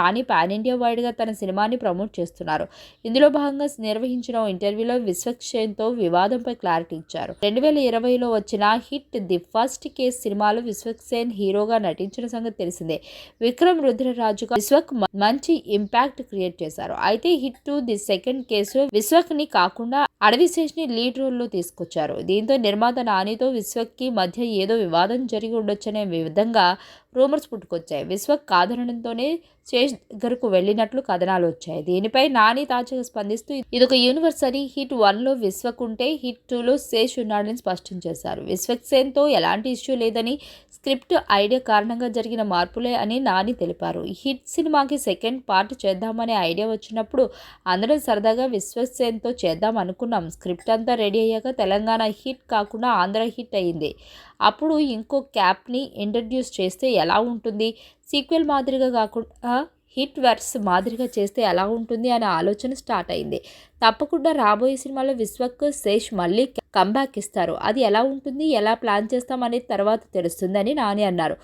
సాని pan India వైడ్గా తన సినిమాని ప్రమోట్ చేస్తున్నారు. ఇందులో భాగంగా నిర్వహించిన ఓ ఇంటర్వ్యూలో విశ్వక్సేన్తో వివాదంపై క్లారిటీ ఇచ్చారు. రెండు వేల ఇరవైలో వచ్చిన హిట్ ది ఫస్ట్ కేస్ సినిమాలో విశ్వక్సేన్ హీరోగా నటించిన సంగతి తెలిసిందే. విక్రమ్ రుద్రరాజుగా విశ్వక్ మంచి ఇంపాక్ట్ క్రియేట్ చేశారు. అయితే hit to the second case విశ్వక్ని కాకుండా అడవిశేష్ని లీడ్ రోల్లో తీసుకొచ్చారు. దీంతో నిర్మాత నానితో విశ్వక్కి మధ్య ఏదో వివాదం జరిగి ఉండొచ్చనే విధంగా రూమర్స్ పుట్టుకొచ్చాయి. విశ్వక్ కాదనడంతోనే శేష్ దగ్గరకు వెళ్ళినట్లు కథనాలు వచ్చాయి. దీనిపై నాని తాజాగా స్పందిస్తూ ఇదొక యూనివర్స్ అని హిట్ వన్లో విశ్వక్ ఉంటే హిట్ టూలో శేష్ ఉన్నాడని స్పష్టం చేశారు. విశ్వక్ సేన్తో ఎలాంటి ఇష్యూ లేదని స్క్రిప్ట్ ఐడియా కారణంగా జరిగిన మార్పులే అని నాని తెలిపారు. హిట్ సినిమాకి సెకండ్ పార్ట్ చేద్దామనే ఐడియా వచ్చినప్పుడు అందరం సరదాగా విశ్వక్ సేన్తో చేద్దాం అనుకున్నాం. స్క్రిప్ట్ అంతా రెడీ అయ్యాక తెలంగాణ హిట్ కాకుండా ఆంధ్ర హిట్ అయింది అప్పుడు ఇంకో క్యాప్ని ఇంట్రడ్యూస్ చేస్తే ఎలా ఉంటుంది? సీక్వెల్ మాదిరిగా కాకుండా హిట్ వర్స్ మాదిరిగా చేస్తే ఎలా ఉంటుంది అనే ఆలోచన స్టార్ట్ అయింది. తప్పకుండా రాబోయే సినిమాలో విశ్వక్ శేష్ మళ్ళీ కంబ్యాక్ ఇస్తారు. అది ఎలా ఉంటుంది? ఎలా ప్లాన్ చేస్తాం అనేది తర్వాత తెలుస్తుందని నాని అన్నారు.